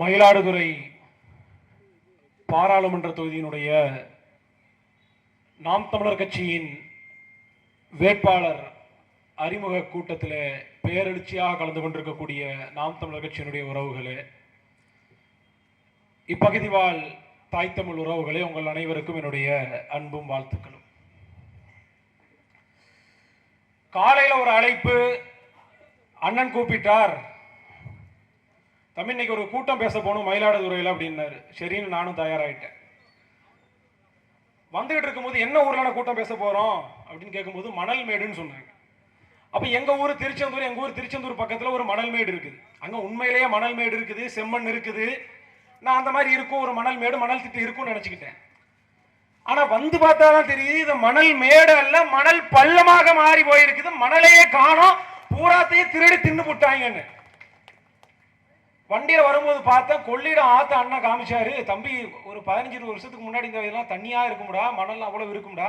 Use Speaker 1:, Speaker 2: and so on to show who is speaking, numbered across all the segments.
Speaker 1: மயிலாடுதுறை பாராளுமன்ற தொகுதியினுடைய நாம் தமிழர் கட்சியின் வேட்பாளர் அறிமுக கூட்டத்தில் பேரெழுச்சியாக கலந்து கொண்டிருக்கக்கூடிய நாம் தமிழர் கட்சியினுடைய உறவுகளே இப்பகுதி வாழ் தாய் தமிழ் உறவுகளே உங்கள் அனைவருக்கும் என்னுடைய அன்பும் வாழ்த்துக்களும். காலையில் ஒரு அழைப்பு அண்ணன் கூப்பிட்டார். தம்பி இன்னைக்கு ஒரு கூட்டம் பேச போகணும் மயிலாடுதுறையில் அப்படின்னாரு. சரின்னு நானும் தயாராகிட்டேன் வந்துகிட்டு இருக்கும்போது என்ன ஊர்ல கூட்டம் பேச போகிறோம் அப்படின்னு கேட்கும்போது மணல் மேடுன்னு சொன்னாங்க. அப்போ எங்கள் ஊர் திருச்செந்தூர் எங்கள் ஊர் திருச்செந்தூர் பக்கத்தில் ஒரு மணல் மேடு இருக்குது. அங்கே உண்மையிலேயே மணல் மேடு இருக்குது செம்மண் இருக்குது. நான் அந்த மாதிரி இருக்கும் ஒரு மணல் மேடு மணல் திட்டு இருக்கும்னு நினச்சிக்கிட்டேன். ஆனால் வந்து பார்த்தா தான் தெரியுது இது மணல் மேடு அல்ல மணல் பள்ளமாக மாறி போயிருக்குது. மணலையே காணும் பூராத்தையே திருடி தின்னு போட்டாங்கன்னு. வண்டியில் வரும்போது பார்த்தா கொள்ளிடம் ஆத்த அண்ணன் காமிச்சாரு தம்பி ஒரு பதினஞ்சு இருபது வருஷத்துக்கு முன்னாடி இந்த இதெல்லாம் தண்ணியாக இருக்கும்டா மணல்லாம் அவ்வளவு இருக்கும்டா.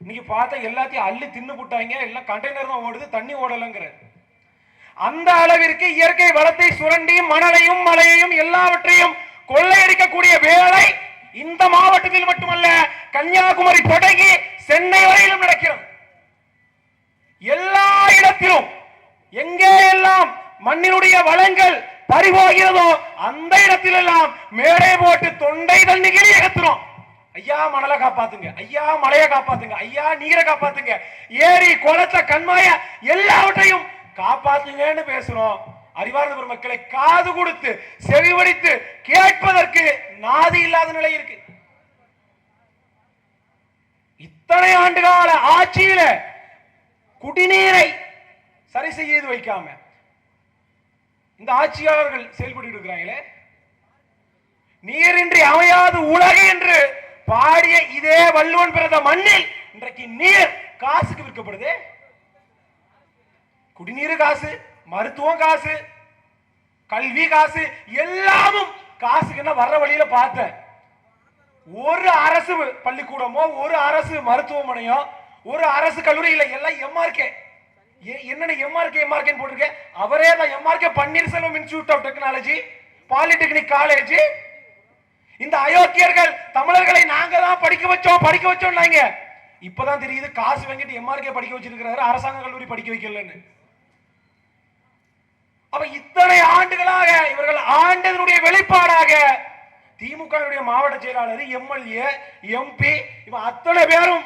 Speaker 1: இன்னைக்கு பார்த்தா எல்லாத்தையும் அள்ளி தின்னு போட்டாங்க எல்லாம் கண்டெய்னர் தான் ஓடுது தண்ணி ஓடலைங்கிற அந்த அளவிற்கு இயற்கை வளத்தை சுரண்டி மணலையும் மலையையும் எல்லாவற்றையும் கொள்ளையடிக்கக்கூடிய வேலை இந்த மாவட்டத்தில் மட்டுமல்ல கன்னியாகுமரி தொடங்கி சென்னை வரையிலும் நடக்கிறது. எல்லா இடத்திலும் எங்கே எல்லாம் மண்ணினுடைய வளங்கள் பறிபோகிறதோ அந்த இடத்திலெல்லாம் மேடை போட்டு தொண்டை தண்ணிகளை ஏத்துறோம். ஐயா மணலை காப்பாத்துங்க. ஐயா மலையை காப்பாத்துங்க. ஐயா நீரை காப்பாத்துங்க. ஏரி குளத்தை கண்மாய எல்லாவற்றையும் காப்பாத்துங்கன்னு பேசுறோம். அறிவார்ந்த பெருமக்களை காது கொடுத்து செவிவடித்து கேட்பதற்கு நாதி இல்லாத நிலை இருக்கு. இத்தனை ஆண்டு கால ஆட்சியில குடிநீரை சரி செய்து வைக்காம இந்த ஆட்சியாளர்கள் செயல்பட்டு இருக்கிறாங்களே? நீரின்றி அமையாது உலகு என்று பாடிய இதே வள்ளுவன் பிறந்த மண்ணில் இன்றைக்கு நீர் காசுக்கு விற்கப்படுது? குடிநீர் காசு மருத்துவம் காசு கல்வி காசு எல்லாமும் காசுக்குன்னா வர்ற வழியில பார்த்தேன். ஒரு அரசு பள்ளிக்கூடமோ ஒரு அரசு மருத்துவமனையோ ஒரு அரசு கல்லூரி எல்லாம் எம்ஆர்கே என்னென்ன எம்ஆர்கே எம்ஆர்கேன்னு போட்டிருக்கேன் அவரே தான் MRK Panneerselvam institute of technology polytechnic college இந்த அயோக்கியர்கள் தமிழர்களை நாங்க தான் படிக்க வச்சோம் படிக்க வச்சோம்னாங்க இப்பதான் தெரியுது காசு வாங்கிட்டு எம்ஆர்கே படிக்க வச்சிருக்கிறாரு அரசாங்க கல்லூரி படிக்க வைக்கலன்னு. அப்ப இத்தனை ஆண்டுகளாக இவர்கள் ஆண்டதனுடைய வெளிப்பாடாக திமுக மாவட்ட செயலாளர் எம்எல்ஏ எம்பி இவன் அத்தனை பேரும்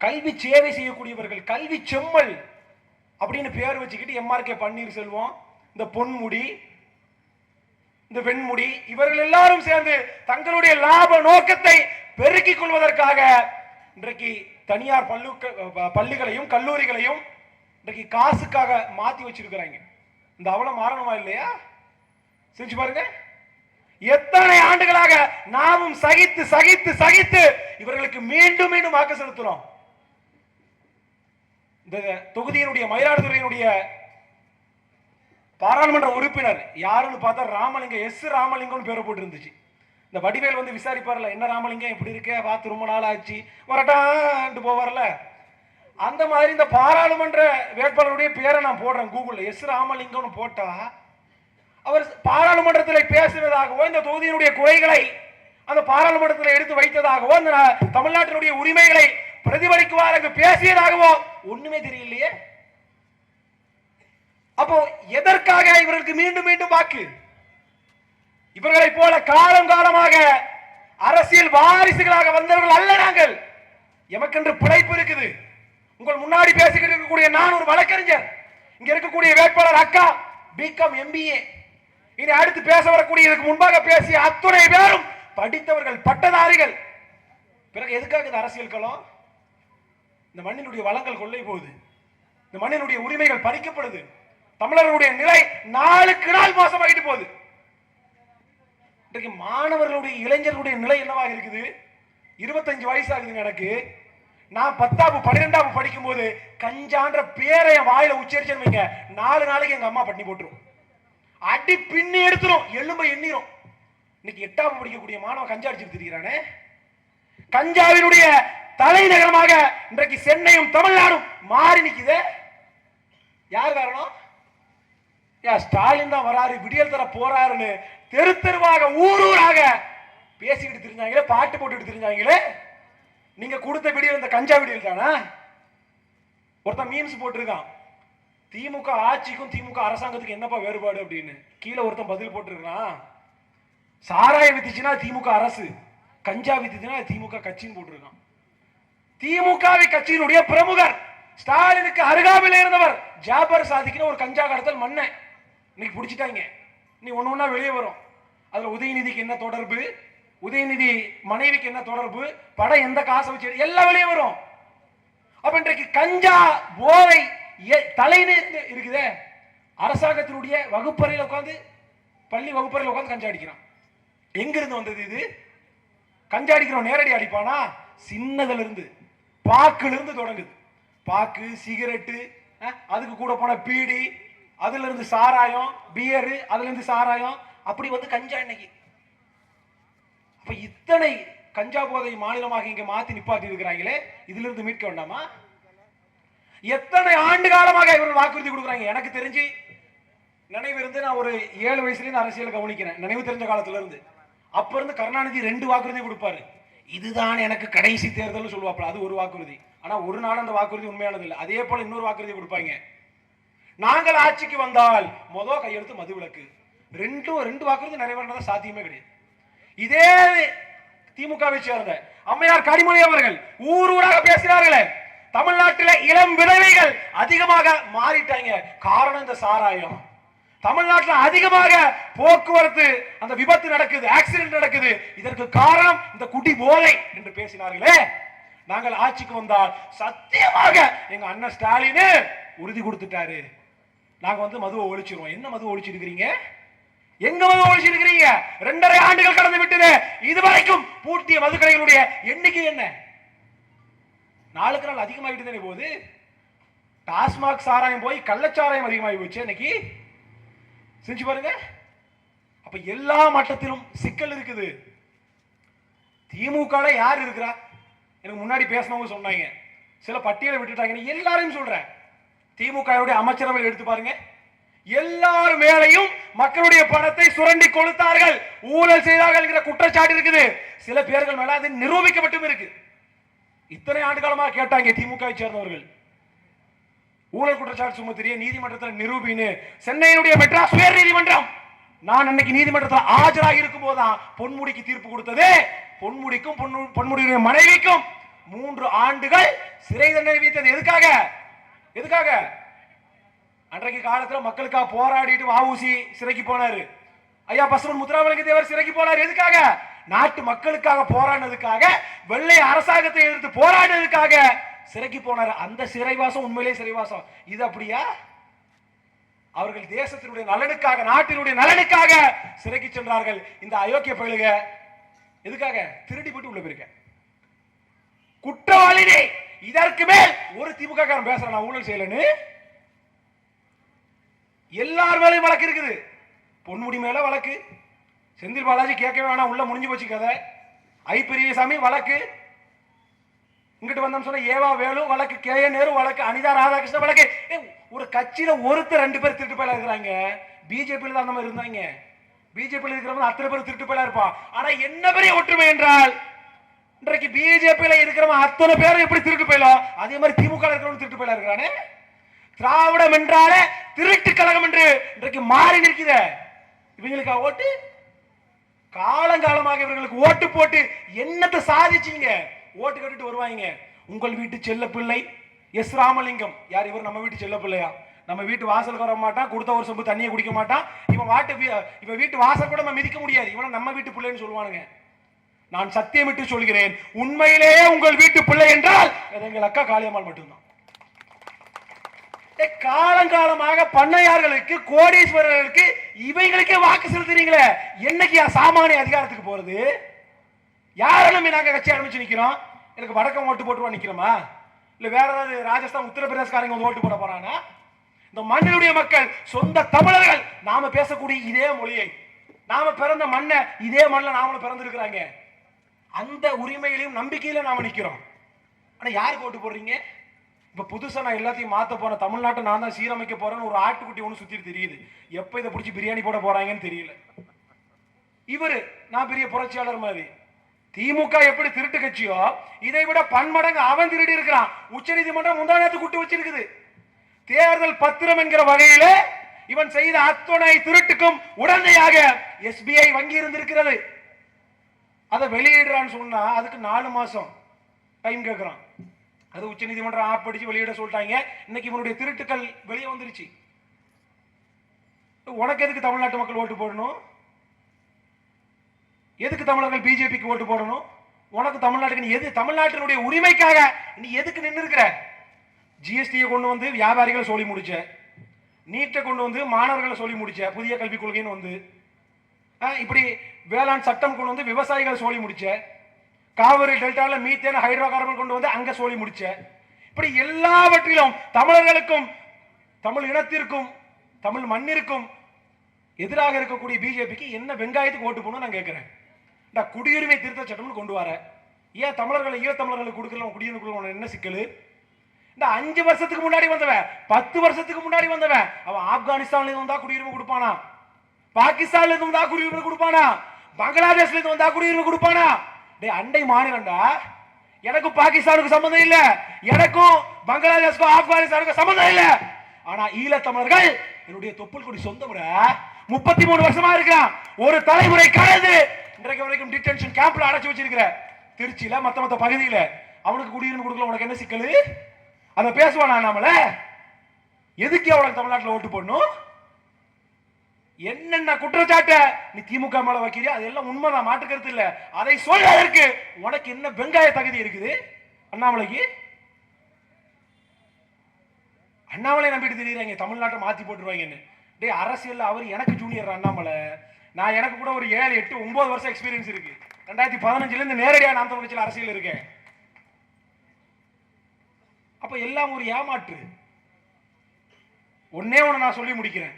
Speaker 1: கல்வி சேவை செய்யக்கூடியவர்கள் கல்வி செம்மல். அப்படின்னு பேர் வச்சுக்கிட்டு எம்ஆர்கே பன்னீர்செல்வம் இந்த பொன்முடி இந்த வெண்முடி இவர்கள் எல்லாரும் சேர்ந்து தங்களுடைய லாப நோக்கத்தை பெருக்கிக் கொள்வதற்காக இன்றைக்கு தனியார் பள்ளு பள்ளிகளையும் கல்லூரிகளையும் இன்றைக்கு காசுக்காக மாத்தி வச்சிருக்கிறாங்க. இந்த அவலம் மாறணுமா இல்லையா? செஞ்சு பாருங்க. எத்தனை ஆண்டுகளாக நாமும் சகித்து சகித்து சகித்து இவர்களுக்கு மீண்டும் மீண்டும் வாக்கு செலுத்துறோம். இந்த தொகுதியினுடைய மயிலாடுதுறையினுடைய பாராளுமன்ற உறுப்பினர் யாருன்னு பார்த்தா ராமலிங்கம் எஸ் ராமலிங்கம்னு பேர் போட்டு இருந்துச்சு இந்த வடிவேல் வந்து விசாரிப்பார்ல என்ன ராமலிங்கம் இப்படி இருக்க? பார்த்து ரொம்ப நாள் ஆச்சு. வரட்டான்ட்டு போவார்ல. அந்த மாதிரி இந்த பாராளுமன்ற வேட்பாளருடைய பேரை நான் போடுறேன் கூகுளில். எஸ் ராமலிங்கம்னு போட்டால் அவர் பாராளுமன்றத்தில் பேசுவதாகவோ இந்த தொகுதியினுடைய குறைகளை அந்த பாராளுமன்றத்தில் எடுத்து வைத்ததாகவோ இந்த தமிழ்நாட்டினுடைய உரிமைகளை பிரதிபலிக்குவார் அங்கு பேசியதாகவோ ஒண்ணுமே தெரியலையே. அப்போ எதற்காக இவர்களுக்கு மீண்டும் மீண்டும் வாக்கு? இவர்களை போல காலம் காலமாக அரசியல் வாரிசுகளாக வந்தவர்கள் அல்ல நாங்கள். எமக்கென்று பிழைப்பு இருக்குது. உங்கள் முன்னாடி பேசிக்கிட்டு இருக்கக்கூடிய நான் ஒரு வழக்கறிஞர். இங்க இருக்கக்கூடிய வேட்பாளர் அக்கா பிகாம் எம்பிஏ இனி அடுத்து பேச வரக்கூடிய இதுக்கு முன்பாக பேசிய அத்துணை பேரும் படித்தவர்கள் பட்டதாரிகள். பிறகு எதுக்காக இந்த அரசியல் களம்? இந்த மண்ணினுடைய வளங்கள் கொள்ளை போகுது. இந்த மண்ணினுடைய உரிமைகள் பறிக்கப்படுது. தமிழர்களுடைய நிலை நாளுக்கு நாள் மோசமாகிட்டு போகுது. இன்றைக்கு மாணவர்களுடைய இளைஞர்களுடைய நிலை என்னவாக இருக்குது? இருபத்தஞ்சு வயசு ஆகுதுங்க எனக்கு. நான் பத்தாப்பு பன்னிரெண்டாப்பு படிக்கும் போது கஞ்சான்ற பேரை என் வாயில உச்சரிச்சேன்னு வைங்க. நாலு நாளைக்கு எங்க அம்மா பண்ணி போட்டுரும். அடி பின்னி எடுத்துரும் எலும்ப எண்ணிரும். இன்னைக்கு எட்டாப்பு படிக்கக்கூடிய மாணவன் கஞ்சா அடிச்சுட்டு திரிகிறானே கஞ்சாவினுடைய தலைநகரமாக இன்றைக்கு சென்னையும் தமிழ்நாடும் மாறி நிற்குது யார் காரணம்? ஏன் ஸ்டாலின் தான் வராரு விடியல் தர போறாருன்னு தெரு தெருவாக ஊர் ஊராக பேசிக்கிட்டு தெரிஞ்சாங்களே பாட்டு போட்டு தெரிஞ்சாங்களே. நீங்க கொடுத்த விடியல் இந்த கஞ்சா விடியல் தானா? ஒருத்தன் மீம்ஸ் போட்டிருக்கான். திமுக ஆட்சிக்கும் திமுக அரசாங்கத்துக்கு என்னப்பா வேறுபாடு அப்படின்னு. கீழே ஒருத்தன் பதில் போட்டிருக்கான் சாராயம் வித்துச்சுன்னா திமுக அரசு. கஞ்சா வித்துச்சுன்னா திமுக கட்சின்னு போட்டிருக்கான். திமுகவை கட்சியினுடைய பிரமுகர். ஸ்டாலினுக்கு அருகாமையில் இருந்தவர். ஜாபர் சாதிக்குன்னு ஒரு கஞ்சா கடத்தல் மண்ணை. இன்னைக்கு பிடிச்சிட்டாங்க. நீ ஒன்று ஒன்றா வெளியே வரும். அதில் உதயநிதிக்கு என்ன தொடர்பு? உதயநிதி மனைவிக்கு என்ன தொடர்பு? படம் எந்த காசை வச்சு எல்லாம் வெளியே வரும். அப்ப இன்றைக்கு கஞ்சா போதை எ- இருக்குதே. அரசாங்கத்தினுடைய வகுப்பறையில் உட்காந்து பள்ளி வகுப்பறையில் உட்காந்து கஞ்சா அடிக்கிறான். எங்கிருந்து வந்தது இது? கஞ்சா அடிக்கிறோம் நேரடி அடிப்பானா? சின்னதுல இருந்து. பாக்குலேருந்து தொடங்குது. பாக்கு சிகரெட்டு அதுக்கு கூட போன பீடி அதுலேருந்து சாராயம் பியரு அதுலேருந்து சாராயம் அப்படி வந்து கஞ்சா இன்னைக்கு. அப்போ இத்தனை கஞ்சா போதை மாநிலமாக இங்கே மாற்றி நிப்பாட்டி இருக்கிறாங்களே இதுல இருந்து மீட்க வேண்டாமா? எத்தனை ஆண்டு காலமாக இவர்கள் வாக்குறுதி கொடுக்குறாங்க? எனக்கு தெரிஞ்சு நினைவு இருந்து நான் ஒரு ஏழு வயசுலேருந்து அரசியல் கவனிக்கிறேன். நினைவு தெரிஞ்ச காலத்துல இருந்து அப்ப இருந்து கருணாநிதி ரெண்டு வாக்குறுதி கொடுப்பாரு. இதுதான் எனக்கு கடைசி தேர்தல்னு சொல்லுவாப்புல அது ஒரு வாக்குறுதி. ஆனால் ஒரு நாள் அந்த வாக்குறுதி உண்மையானது இல்லை. அதே போல் இன்னொரு வாக்குறுதி கொடுப்பாங்க. நாங்கள் ஆட்சிக்கு வந்தால் மொதல் கையெழுத்து மதுவிலக்கு ரெண்டும் ரெண்டு வாக்குறுதி நிறைவேறதா சாத்தியமே கிடையாது. இதே திமுகவை சேர்ந்த அம்மையார் கனிமொழி அவர்கள் ஊர் ஊராக பேசினார்களே. தமிழ்நாட்டில இளம் விதவைகள் அதிகமாக மாறிட்டாங்க. காரணம் இந்த சாராயம். தமிழ்நாட்டில் அதிகமாக போக்குவரத்து அந்த விபத்து நடக்குது ஆக்சிடென்ட் நடக்குது. இதற்கு காரணம் இந்த குடி போதை என்று பேசினார்களே. நாங்கள் ஆட்சிக்கு வந்தால் சத்தியமாக எங்க அண்ணன் ஸ்டாலின் உறுதி கொடுத்துட்டாரு. நாங்க வந்து மதுவை ஒழிச்சிருவோம். என்ன மதுவை ஒழிச்சிருக்கிறீங்க? எங்க மது ஒழிச்சிருக்கிறீங்க? ரெண்டரை ஆண்டுகள் கடந்து விட்டது. இதுவரைக்கும் பூட்டிய மதுக்கடைகளுடைய எண்ணிக்கை என்ன? நாளுக்கு நாள் அதிகமாகிட்டு தானே போகுது. டாஸ்மாக் சாராயம் போய் கள்ளச்சாராயம் அதிகமாகி போச்சு. இன்னைக்கு செஞ்சு பாருங்க. அப்ப எல்லா மட்டத்திலும் சிக்கல் இருக்குது. திமுக யார் இருக்கிறா? எனக்கு முன்னாடி பேசினவங்க சொன்னாங்க. சில பட்டியலை விட்டுட்டாங்க எல்லாரையும் சொல்றேன். திமுகவுடைய அமைச்சரவை எடுத்து பாருங்க. எல்லார் மேலையும் மக்களுடைய பணத்தை சுரண்டி கொளுத்தார்கள். ஊழல் செய்தார்கள் என்கிற குற்றச்சாட்டு இருக்குது. சில பேர்கள் மேல அது நிரூபிக்கப்பட்டும் இருக்கு. இத்தனை ஆண்டு காலமாக கேட்டாங்க திமுகவை சேர்ந்தவர்கள். ஊழல் குற்றச்சாட்டு சுமத்திரிய நீதிமன்றத்தில் நிரூபின்னு சென்னையினுடைய மெட்ராஸ் உயர் நீதிமன்றம். நான் அன்னைக்கு நீதிமன்றத்தில் ஆஜராக இருக்கும் போதுதான் பொன்முடிக்கு தீர்ப்பு கொடுத்தது. பொன்முடிக்கும் பொன்னு- பொன்முடியுடைய மனைவிக்கும் மூன்று ஆண்டுகள் சிறை தண்டனை விதித்தது. எதுக்காக? எதுக்காக? அன்றைக்கு காலத்துல மக்களுக்காக போராடிட்டு வாவூசி சிறைக்கு போனாரு. ஐயா பசுமன் முத்துராமலிங்க தேவர் சிறைக்கு போனார். எதுக்காக? நாட்டு மக்களுக்காக போராடினதுக்காக வெள்ளை அரசாங்கத்தை எதிர்த்து போராடினதுக்காக சிறைக்கு போனார். அந்த சிறைவாசம் உண்மையிலே சிறைவாசம். இது அப்படியா? அவர்கள் தேசத்தினுடைய நலனுக்காக நாட்டினுடைய நலனுக்காக சிறைக்கு சென்றார்கள். இந்த அயோக்கிய பயிலுக எதுக்காக? திருடி போட்டு உள்ள போயிருக்க குற்றவாளினே இதற்கு மேல் ஒரு திமுக காரன் பேசுறேன் நான் ஊழல் செய்யலன்னு. எல்லார் மேலையும் வழக்கு இருக்குது. பொன்முடி மேல வழக்கு. செந்தில் பாலாஜி கேட்கவே வேணாம் உள்ள முடிஞ்சு போச்சு கதை. ஐ பெரியசாமி வழக்கு. இங்கிட்டு வந்தோம் சொன்ன ஏவா வேலு வழக்கு கே நேரு வழக்கு அனிதா ராதாகிருஷ்ணன் வழக்கு. ஒரு கட்சியில ஒருத்தர் ரெண்டு பேர் திருட்டு போயில இருக்கிறாங்க. பிஜேபியில தான் அந்த மாதிரி இருந்தாங்க. பிஜேபியில் இருக்கிறவங்க அத்தனை பேர் திருட்டு போயில இருப்பான் ஆனா என்ன பெரிய ஒற்றுமை என்றால் இன்றைக்கு பிஜேபியில இருக்கிறவன் அத்தனை பேரும் எப்படி திருட்டு போயிலும் அதே மாதிரி திமுக இருக்கிறவங்க திருட்டு போயில இருக்கிறானே? திராவிடம் என்றாலே திருட்டு கழகம் என்று இன்றைக்கு மாறி நிற்கிற இவங்களுக்கா ஓட்டு? காலங்காலமாக இவர்களுக்கு ஓட்டு போட்டு என்னத்தை சாதிச்சீங்க? ஓட்டு கட்டிட்டு வருவாங்க உங்கள் வீட்டு செல்ல பிள்ளை எஸ் ராமலிங்கம். யார் இவர் நம்ம வீட்டு செல்ல பிள்ளையா? நம்ம வீட்டு வாசலுக்கு வர மாட்டான் கொடுத்த ஒரு சொம்பு தண்ணியை குடிக்க மாட்டான் இவன் வாட்டு இவன் வீட்டு வாசல் கூட நம்ம மிதிக்க முடியாது. இவனை நம்ம வீட்டு பிள்ளைன்னு சொல்லுவானுங்க. நான் சத்தியமிட்டு சொல்கிறேன் உண்மையிலேயே உங்கள் வீட்டு பிள்ளை என்றால் அது எங்கள் அக்கா காளியம்மாள் மட்டும்தான். காலங்காலமாக பண்ணையார்களுக்கு கோடீஸ்வரர்களுக்கு இவைகளுக்கே வாக்கு செலுத்துறீங்களே. என்னைக்கு சாமானிய அதிகாரத்துக்கு போறது? யாரை நம்பி நாங்க கட்சி ஆரம்பிச்சு நிற்கிறோம் எனக்கு வடக்கம் ஓட்டு போட்டு நிற்கிறோமா இல்லை வேற ஏதாவது ராஜஸ்தான் உத்தரப்பிரதேசக்காரங்க வந்து ஓட்டு போட போறானா? இந்த மண்ணினுடைய மக்கள் சொந்த தமிழர்கள் நாம பேசக்கூடிய இதே மொழியை நாம பிறந்த மண்ணை இதே மண்ணில் நாமளும் பிறந்திருக்கிறாங்க. அந்த உரிமையிலையும் நம்பிக்கையில நாம நிற்கிறோம் ஆனால் யாருக்கு ஓட்டு போடுறீங்க? இப்போ புதுசாக நான் எல்லாத்தையும் மாற்ற போகிறேன் தமிழ்நாட்டை நான் தான் சீரமைக்க போறேன்னு ஒரு ஆட்டுக்குட்டி ஒன்று சுற்றி தெரியுது. எப்போ இதை பிடிச்சி பிரியாணி போட போறாங்கன்னு தெரியல. இவர் நான் பெரிய புரட்சியாளர் மாதிரி. திமுக எப்படி திருட்டு கட்சியோ இதை விட பன்மடங்கு அவன் திருடி இருக்கிறான். உச்சநீதிமன்றம் முந்தானத்து கூட்டு வச்சிருக்குது. தேர்தல் பத்திரம் என்கிற வகையில இவன் செய்த அத்துணை திருட்டுக்கும் உடனடியாக எஸ்பிஐ வங்கி இருந்திருக்கிறது. அதை வெளியிடுறான்னு சொன்னா அதுக்கு நாலு மாசம் டைம் கேட்கிறான் அது உச்சநீதிமன்றம் ஆப் படிச்சு வெளியிட சொல்லிட்டாங்க. இன்னைக்கு இவனுடைய திருட்டுக்கள் வெளியே வந்துருச்சு. உனக்கு எதுக்கு தமிழ்நாட்டு மக்கள் ஓட்டு போடணும்? எதுக்கு தமிழர்கள் பிஜேபிக்கு ஓட்டு போடணும்? உனக்கு தமிழ்நாட்டுக்கு நீ எது தமிழ்நாட்டினுடைய உரிமைக்காக நீ எதுக்கு நின்று இருக்கிற ஜிஎஸ்டியை கொண்டு வந்து வியாபாரிகளை சொல்லி முடிச்ச நீட்டை கொண்டு வந்து மாணவர்களை சொல்லி முடிச்ச புதிய கல்விக் கொள்கைன்னு வந்து இப்படி வேளாண் சட்டம் கொண்டு வந்து விவசாயிகளை சொல்லி முடிச்ச காவிரி டெல்டாவில் மீத்தேன் ஹைட்ரோ கார்பன் கொண்டு வந்து அங்கே சொல்லி முடிச்ச இப்படி எல்லாவற்றிலும் தமிழர்களுக்கும் தமிழ் இனத்திற்கும் தமிழ் மண்ணிற்கும் எதிராக இருக்கக்கூடிய பிஜேபிக்கு என்ன வெங்காயத்துக்கு ஓட்டு போகணும்னு நான் கேட்குறேன். இந்த குடியுரிமை திருத்த சட்டம்னு கொண்டு வர. ஏன் தமிழர்களை ஈழத்தமிழர்களுக்கு கொடுக்கலாம் குடியுரிமை கொடுக்கணும் என்ன சிக்கல்? இந்த அஞ்சு வருஷத்துக்கு முன்னாடி வந்தவன் பத்து வருஷத்துக்கு முன்னாடி வந்தவன் அவன் ஆப்கானிஸ்தான்ல இருந்து வந்தா குடியுரிமை கொடுப்பானா? பாகிஸ்தான்ல இருந்து வந்தா குடியுரிமை கொடுப்பானா? பங்களாதேஷ்ல இருந்து வந்தா குடியுரிமை கொடுப்பானா? டே அண்டை மாநிலம்டா. எனக்கும் பாகிஸ்தானுக்கு சம்பந்தம் இல்ல. எனக்கும் பங்களாதேஷ்க்கும் ஆப்கானிஸ்தானுக்கும் சம்பந்தம் இல்ல. ஆனா ஈழத்தமிழர்கள் என்னுடைய தொப்புள் கொடி சொந்த முப்பத்தி மூணு வருஷமா இருக்கிறான் ஒரு தலைமுறை கடந்து இன்றைக்கு வரைக்கும் டிடென்ஷன் கேம்ப்ல அடைச்சி வச்சிருக்கிற திருச்சியில மத்த மத்த பகுதியில அவனுக்கு குடியுரிமை கொடுக்கல உனக்கு என்ன சிக்கல்? அதை பேசுவானா நாமல எதுக்கு அவனுக்கு தமிழ்நாட்டில் ஓட்டு போடணும்? என்னென்ன குற்றச்சாட்ட நீ திமுக மேல வைக்கிறியா அதெல்லாம் உண்மைதான் மாட்டு கருத்து இல்ல. அதை சொல்வதற்கு உனக்கு என்ன வெங்காய தகுதி இருக்குது? அண்ணாமலைக்கு? அண்ணாமலை நம்பிட்டு தெரியுறாங்க தமிழ்நாட்டை மாத்தி போட்டுருவாங்கன்னு. டே அரசியல் அவர் எனக்கு ஜூனியர் அண்ணாமலை. நான் எனக்கு கூட ஒரு ஏழு எட்டு ஒன்பது வருஷம் எக்ஸ்பீரியன்ஸ் இருக்கு. ரெண்டாயிரத்தி பதினஞ்சுலேருந்து நேரடியாக நேரடியா நாம் தமிழ் அரசியல் இருக்கேன். அப்போ எல்லாம் ஒரு ஏமாற்று. ஒன்னே ஒன்று நான் சொல்லி முடிக்கிறேன்.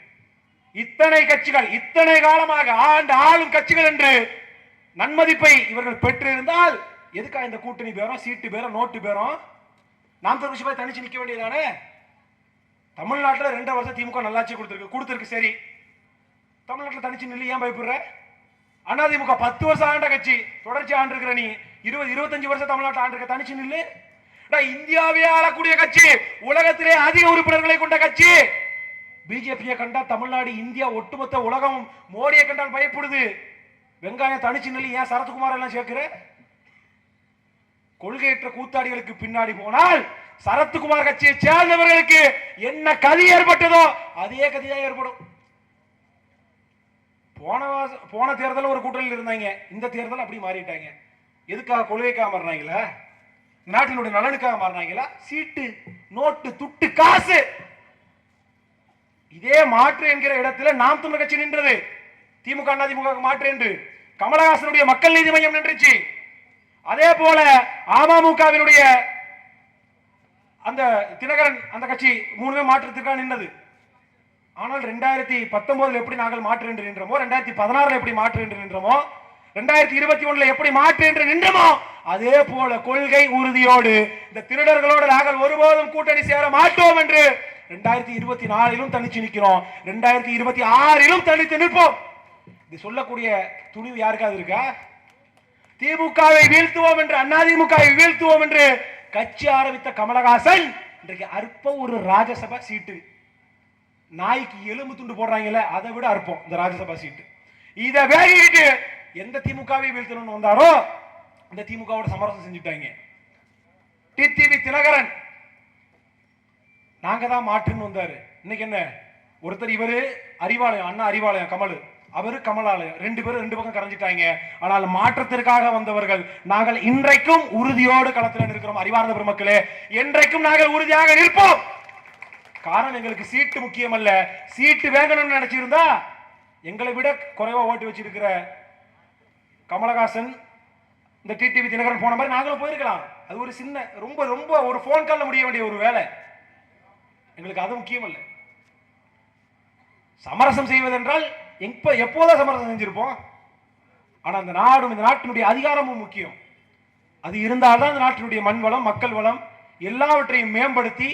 Speaker 1: இத்தனை கட்சிகள் இத்தனை காலமாக ஆண்டு ஆளும் கட்சிகள் என்று நன்மதிப்பை இவர்கள் பெற்றிருந்தால் எதுக்கா இந்த கூட்டணி பேரும் சீட்டு பேரும் நோட்டு பேரும்? நாம் தமிழ் போய் தனிச்சு நிற்க வேண்டியதானே தமிழ்நாட்டில் ரெண்டு வருஷம் திமுக நல்லாட்சி கொடுத்துருக்கு கொடுத்துருக்கு சரி. தமிழ்நாட்டில் தனிச்சு நில்லு ஏன் பயப்படுற? அதிமுக பத்து வருஷம் ஆண்ட கட்சி தொடர்ச்சி ஆண்டிருக்கிற நீ. இருபது இருபத்தஞ்சு வருஷம் தமிழ்நாட்டில் ஆண்டிருக்க தனிச்சு நில்லு. இந்தியாவே ஆளக்கூடிய கட்சி உலகத்திலே அதிக உறுப்பினர்களை கொண்ட கட்சி. பிஜேபியை கண்டா தமிழ்நாடு இந்தியா ஒட்டுமொத்த உலகம் மோடியை கண்டால் பயப்படுது. வெங்காயம் தனிச்சு நில்லு ஏன் சரத்குமார் எல்லாம் சேர்க்கிற? கொள்கையற்ற கூத்தாடிகளுக்கு பின்னாடி போனால் சரத்குமார் கட்சியை சேர்ந்தவர்களுக்கு என்ன கதி ஏற்பட்டதோ அதே கதிதான் ஏற்படும். போன போன தேர்தலில் ஒரு கூட்டணியில் இருந்தாங்க. இந்த தேர்தல் அப்படி மாறிட்டாங்க. எதுக்காக கொள்கைக்காக மாறினாங்களா? நாட்டினுடைய நலனுக்காக மாறினாங்களா? சீட்டு நோட்டு துட்டு காசு. இதே மாற்று என்கிற இடத்துல நாம் தமிழ் கட்சி நின்றது. திமுக அதிமுக மாற்று என்று. கமலஹாசனுடைய மக்கள் நீதி மையம் நின்றுச்சு. அதே போல அமமுகவினுடைய அந்த தினகரன் அந்த கட்சி மூணுமே மாற்றத்திற்காக நின்றது. ஆனால் ரெண்டாயிரத்தி பத்தொன்பதுல எப்படி நாங்கள் மாற்று என்று நின்றோமோ ரெண்டாயிரத்தி பதினாறுல எப்படி மாற்று என்று நின்றோமோ ரெண்டாயிரத்தி இருபத்தி ஒண்ணுல எப்படி மாற்று என்று நின்றமோ அதே போல கொள்கை உறுதியோடு இந்த திருடர்களோடு நாங்கள் ஒருபோதும் கூட்டணி சேர மாட்டோம் என்று ரெண்டாயிரத்தி இருபத்தி நாலிலும் தனிச்சு நிற்கிறோம் ரெண்டாயிரத்தி இருபத்தி ஆறிலும் தனித்து நிற்போம். இது சொல்லக்கூடிய துணிவு யாருக்காவது இருக்கா? திமுகவை வீழ்த்துவோம் என்று அதிமுகவை வீழ்த்துவோம் என்று கட்சி ஆரம்பித்த கமலஹாசன் இன்றைக்கு அற்ப ஒரு ராஜ்யசபா சீட்டு நாய்க்கு எலும்பு துண்டு போடுறாங்கல்ல அதை விட அற்பம் இந்த ராஜ்யசபா சீட்டு இதை வேகிட்டு எந்த திமுகவை வீழ்த்தணும்னு வந்தாரோ இந்த திமுகவோட சமரசம் செஞ்சுட்டாங்க. டிடிவி தினகரன் நாங்க தான் மாற்றுன்னு வந்தாரு. இன்னைக்கு என்ன? ஒருத்தர் இவரு அறிவாலயம் அண்ணா அறிவாலயம் கமல். அவரு கமலாலயம். ரெண்டு பேரும் ரெண்டு பக்கம் கரைஞ்சிட்டாங்க. ஆனால் மாற்றத்திற்காக வந்தவர்கள் நாங்கள் இன்றைக்கும் உறுதியோடு களத்தில் நிற்கிறோம் அறிவார்ந்த பெருமக்களே. என்றைக்கும் நாங்கள் உறுதியாக நிற்போம். காரணம் எங்களுக்கு சீட்டு முக்கியம் அல்ல சீட்டு வேங்கணும்னு நினைச்சிருந்தா எங்களை விட குறைவா ஓட்டு வச்சிருக்கிற கமலஹாசன் இந்த டிடிவி தினகரன் போன மாதிரி நாங்களும் போயிருக்கலாம். அது ஒரு சின்ன ரொம்ப ரொம்ப ஒரு ஃபோன் கால்ல முடிய வேண்டிய ஒரு வேலை. எங்களுக்கு அது முக்கியம் அல்ல சமரசம் செய்வதென்றால் எப்ப எப்போதான் சமரசம் செஞ்சிருப்போம். ஆனா அந்த நாடும் இந்த நாட்டினுடைய அதிகாரமும் முக்கியம். அது இருந்தால்தான் இந்த நாட்டினுடைய மண் வளம் மக்கள் வளம் எல்லாவற்றையும் மேம்படுத்தி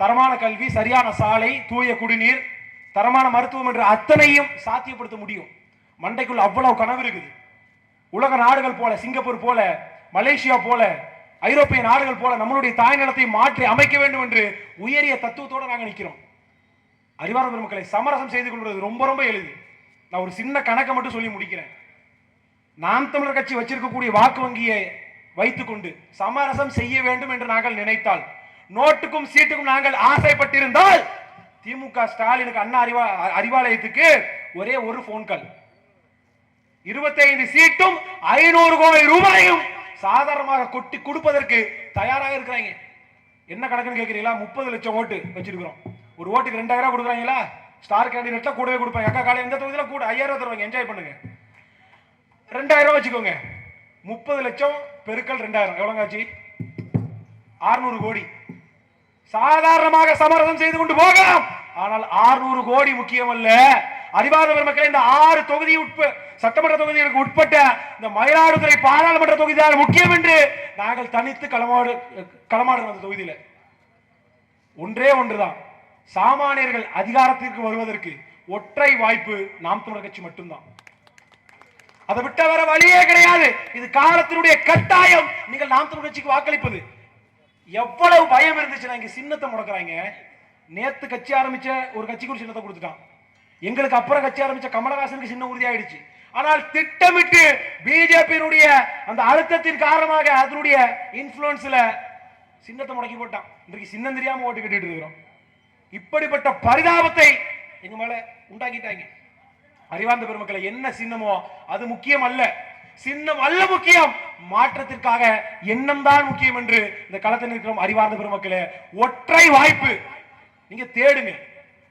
Speaker 1: தரமான கல்வி சரியான சாலை தூய குடிநீர் தரமான மருத்துவம் என்ற அத்தனையும் சாத்தியப்படுத்த முடியும். மண்டைக்குள்ள அவ்வளவு கனவு இருக்குது. உலக நாடுகள் போல சிங்கப்பூர் போல மலேசியா போல ஐரோப்பிய நாடுகள் போல நம்மளுடைய தாய் நிலத்தை மாற்றி அமைக்க வேண்டும் என்று உயரிய தத்துவத்தோடு நாங்கள் நிற்கிறோம் அறிவார்ந்த பெருமக்களை சமரசம் செய்து கொள்வது ரொம்ப ரொம்ப எளிது. நான் ஒரு சின்ன கணக்கை மட்டும் சொல்லி முடிக்கிறேன். நாம் தமிழர் கட்சி வச்சிருக்கக்கூடிய வாக்கு வங்கியை வைத்துக்கொண்டு சமரசம் செய்ய வேண்டும் என்று நாங்கள் நினைத்தால் நோட்டுக்கும் சீட்டுக்கும் நாங்கள் ஆசைப்பட்டிருந்தால் திமுக ஸ்டாலினுக்கு அண்ணா அறிவா அறிவாலயத்துக்கு ஒரே ஒரு போன் கால் இருபத்தைந்து சீட்டும் ஐநூறு கோடி ரூபாயும் சாதாரணமாக கொட்டி கொடுப்பதற்கு தயாராக இருக்கிறாங்க. என்ன கணக்குன்னு கேட்குறீங்களா முப்பது லட்சம் ஓட்டு வச்சிருக்கிறோம். ஒரு ஓட்டுக்கு ரெண்டாயிரம் ரூபாய் கொடுக்குறாங்களா? ஸ்டார் கேண்டிடேட்ல கூடவே கொடுப்பாங்க. அக்கா காலை எந்த தொகுதியில? கூட ஐயாயிரம் தருவாங்க. என்ஜாய் பண்ணுங்க. ரெண்டாயிரம் ரூபாய் வச்சுக்கோங்க. முப்பது லட்சம் பெருக்கல் ரெண்டாயிரம். எவ்வளோங்க ஆச்சு? ஆறுநூறு கோடி. சாதாரணமாக சமரசம் செய்து கொண்டு போகலாம். ஆனால் 600 கோடி முக்கியம் அல்ல அறிவார்ந்த மக்கள் இந்த ஆறு தொகுதி உட்ப சட்டமன்ற தொகுதிகளுக்கு உட்பட்ட இந்த மயிலாடுதுறை பாராளுமன்ற தொகுதியால் முக்கியம் என்று நாங்கள் தனித்து களமாடு களமாடுறோம் அந்த தொகுதியில. ஒன்றே ஒன்றுதான். சாமானியர்கள் அதிகாரத்திற்கு வருவதற்கு ஒற்றை வாய்ப்பு நாம் தமிழர் கட்சி மட்டும்தான். அதை விட்ட வர வழியே கிடையாது. இது காலத்தினுடைய கட்டாயம். நீங்கள் நாம் தமிழர் கட்சிக்கு வாக்களிப்பது. எவ்வளவு பயம் இருந்துச்சுன்னா இங்க சின்னத்தை முடக்கிறாங்க. நேத்து கட்சி ஆரம்பிச்ச ஒரு கட்சிக்கு சின்னத்தை கொடுத்துட்டான். எங்களுக்கு அப்புறம் கட்சி ஆரம்பிச்ச கமலஹாசனுக்கு சின்ன உறுதியாயிடுச்சு ஆனால் திட்டமிட்டு பிஜேபியினுடைய அந்த அழுத்தத்தின் காரணமாக அதனுடைய இன்ஃபுளுன்ஸ்ல சின்னத்தை முடக்கி போட்டான். இன்றைக்கு சின்னம் தெரியாம ஓட்டு கட்டிட்டு இருக்கிறோம். இப்படிப்பட்ட பரிதாபத்தை எங்க மேல உண்டாக்கிட்டாங்க. அறிவார்ந்த பெருமக்களை என்ன சின்னமோ அது முக்கியம் அல்ல சின்னம் அல்ல முக்கியம். மாற்றத்திற்காக எண்ணம் தான் முக்கியம் என்று இந்த களத்தில் இருக்கிறோம் அறிவார்ந்த பெருமக்களே. ஒற்றை வாய்ப்பு. நீங்க தேடுங்க.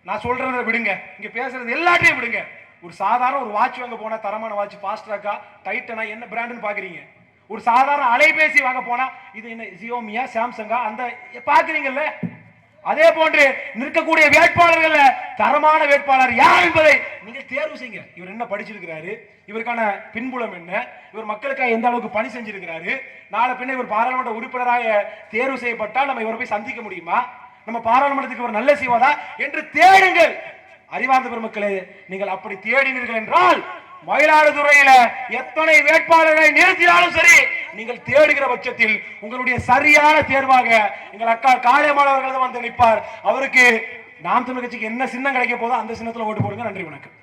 Speaker 1: நான் சொல்றதை விடுங்க. இங்க பேசுறது எல்லாத்தையும் விடுங்க. ஒரு சாதாரண ஒரு வாட்ச் வாங்க போனா தரமான வாட்ச் ஃபாஸ்ட்ராக்கா டைட்டனா என்ன பிராண்டுன்னு பாக்குறீங்க? ஒரு சாதாரண அலைபேசி வாங்க போனா இது என்ன ஜியோமியா சாம்சங்கா அந்த பாக்குறீங்கல்ல அதே போன்று நிற்கக்கூடிய வேட்பாளர்கள் தரமான வேட்பாளர் யார் என்பதை நீங்கள் தேர்வு செய்யுங்க. இவர் என்ன படிச்சிருக்கிறாரு? இவருக்கான பின்புலம் என்ன? இவர் மக்களுக்காக எந்த அளவுக்கு பணி செஞ்சிருக்கிறாரு? நாளை பின்ன இவர் பாராளுமன்ற உறுப்பினராக தேர்வு செய்யப்பட்டால் நம்ம இவரை போய் சந்திக்க முடியுமா? நம்ம பாராளுமன்றத்துக்கு இவர் நல்ல செய்வதா என்று தேடுங்கள். அறிவார்ந்த பெருமக்களே நீங்கள் அப்படி தேடினீர்கள் என்றால் மயிலாடுதுறையில எத்தனை வேட்பாளர்களை நிறுத்தினாலும் சரி நீங்கள் தேடுகிற பட்சத்தில் உங்களுடைய சரியான தேர்வாக எங்கள் அக்கா காளியம்மாள் அவர்கள் வந்து நிற்பார். அவருக்கு நாம் தமிழ் கட்சிக்கு என்ன சின்னம் கிடைக்க போதோ அந்த சின்னத்துல ஓட்டு போடுங்க. நன்றி வணக்கம்.